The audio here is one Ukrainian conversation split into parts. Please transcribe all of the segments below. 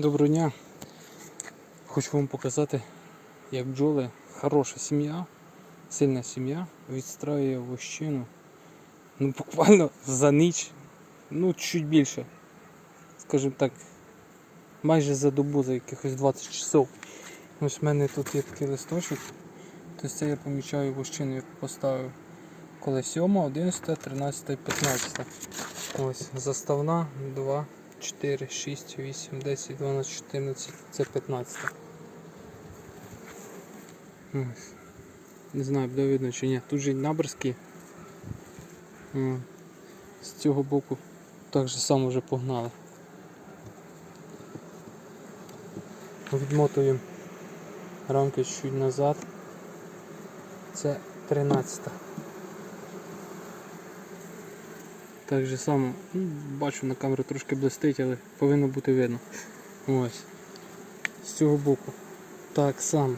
Доброго дня. Хочу вам показати, як бджоли, хороша сім'я, сильна сім'я відстраює вощину. Ну, буквально за ніч, ну чуть більше. Скажімо так, майже за добу, за якихось 20 часов. Ось в мене тут є такий листочок. Тобто це я помічаю вощину, яку поставив. Коли 7, 11, 13, 15. Ось заставна 2, 4, 6, 8, 10, 12, 14, це 15. Ось. Не знаю, буде видно чи ні. Тут же й З цього боку так же само вже погнали. Відмотуємо рамки чуть назад. Це 13. Так же само, ну, бачу на камеру трошки блистить, але повинно бути видно. Ось. З цього боку. Так само.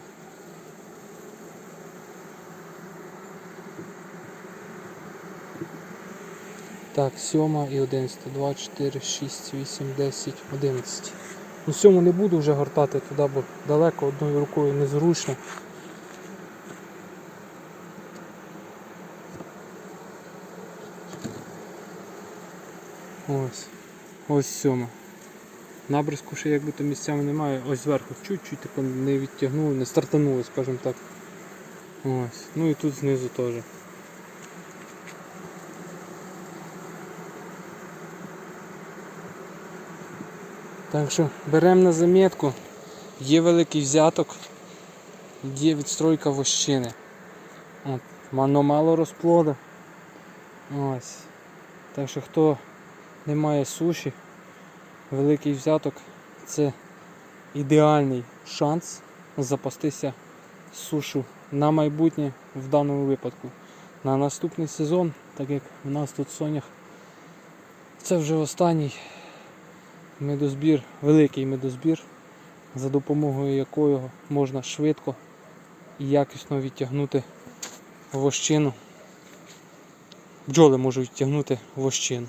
Так, 7 і 11, 2, 4, 6, 8, 10, 11. Ну, сьому не буду вже гортати туди, бо далеко одною рукою незручно. Ось. Ось сьома. Набризку ще якби то місцями немає. Ось зверху чуть-чуть типу, не відтягнули, не стартанули, скажімо так. Ось. Ну і тут знизу теж. Так що беремо на замітку. Є великий взяток, є відстройка вощини. От, воно мало розплоду. Ось. Так що хто не має суші, великий взяток це ідеальний шанс запастися сушу на майбутнє в даному випадку. На наступний сезон, так як в нас тут сонях, це вже останній медозбір, великий медозбір, за допомогою якого можна швидко і якісно відтягнути вощину. Бджоли можуть відтягнути вощину.